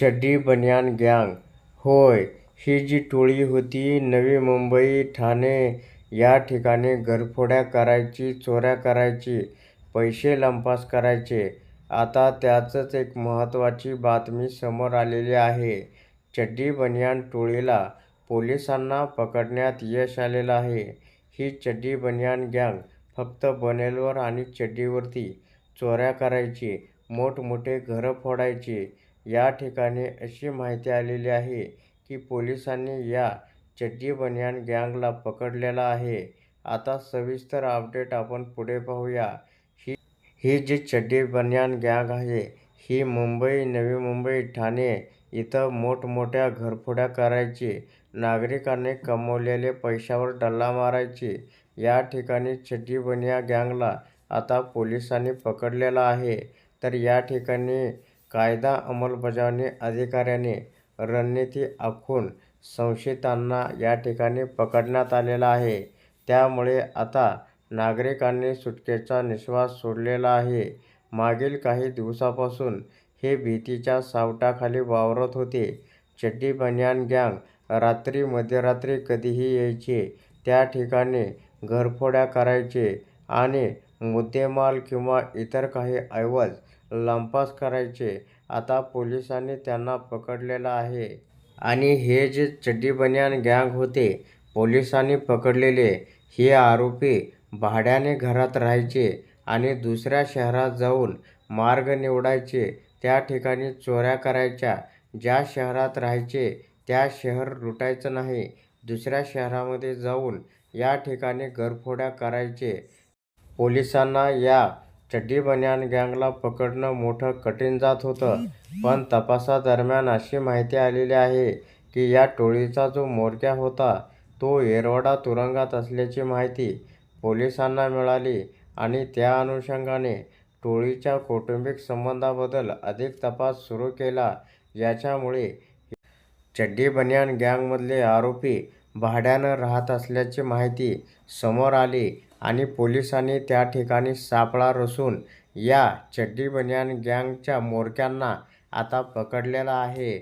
चड्डी बनियान गँग. होय ही जी टोळी होती नवी मुंबई ठाणे या ठिकाणी घरफोड्या करायची चोऱ्या करायची पैसे लंपास करायचे. आता त्याचंच एक महत्त्वाची बातमी समोर आलेली आहे. चड्डी बनियान टोळीला पोलिसांना पकडण्यात यश आलेलं आहे. ही चड्डी बनियान गँग फक्त बनेलवर आणि चड्डीवरती चोऱ्या करायची मोठमोठे घरं फोडायची या ठिकाणी अशी माहिती आलेली आहे की पोलिसांनी या चड्डी बनियान गँगला पकडलेला आहे. आता सविस्तर अपडेट आपण पुढे पाहूया. ही ही जी चड्डी बनियान गँग आहे ही मुंबई नवी मुंबई ठाणे इथं मोठमोठ्या घरफोड्या करायची नागरिकांनी कमवलेले पैशावर डल्ला मारायची. या ठिकाणी चड्डी बनिया गँगला आता पोलिसांनी पकडलेला आहे. तर या ठिकाणी कायदा अंमलबजावणी अधिकाऱ्याने रणनीती आखून संशयितांना या ठिकाणी पकडण्यात आलेलं आहे. त्यामुळे आता नागरिकांनी सुटकेचा निश्वास सोडलेला आहे. मागील काही दिवसापासून हे भीतीच्या सावटाखाली वावरत होते. चड्डी बनियान गँग रात्री मध्यरात्री कधीही यायचे. त्या ठिकाणी घरफोड्या करायचे आणि मुद्देमाल किंवा इतर काही ऐवज लंपास करायचे आता पोलिसांनी त्यांना पकडलेलं आहे. आणि हे जे चड्डीबनियान गँग होते पोलिसांनी पकडलेले हे आरोपी भाड्याने घरात राहायचे आणि दुसऱ्या शहरात जाऊन मार्ग निवडायचे त्या ठिकाणी चोऱ्या करायच्या. ज्या शहरात राहायचे त्या शहर लुटायचं नाही. दुसऱ्या शहरामध्ये जाऊन या ठिकाणी घरफोड्या करायचे. पोलिसांना या चड्डीबनियान गँगला पकडणं मोठं कठीण जात होतं. पण तपासादरम्यान अशी माहिती आलेली आहे की या टोळीचा जो म्होरक्या होता तो येरवडा तुरुंगात असल्याची माहिती पोलिसांना मिळाली आणि त्या अनुषंगाने टोळीच्या कौटुंबिक संबंधाबद्दल अधिक तपास सुरू केला याच्यामुळे चड्डी बनियान गँगमधले आरोपी भाड्यानं राहत असल्याची माहिती समोर आली आणि पोलिसांनी त्या ठिकाणी सापळा रचून या चड्डी बनियान गँगच्या म्होरक्यांना आता पकडलेलं आहे.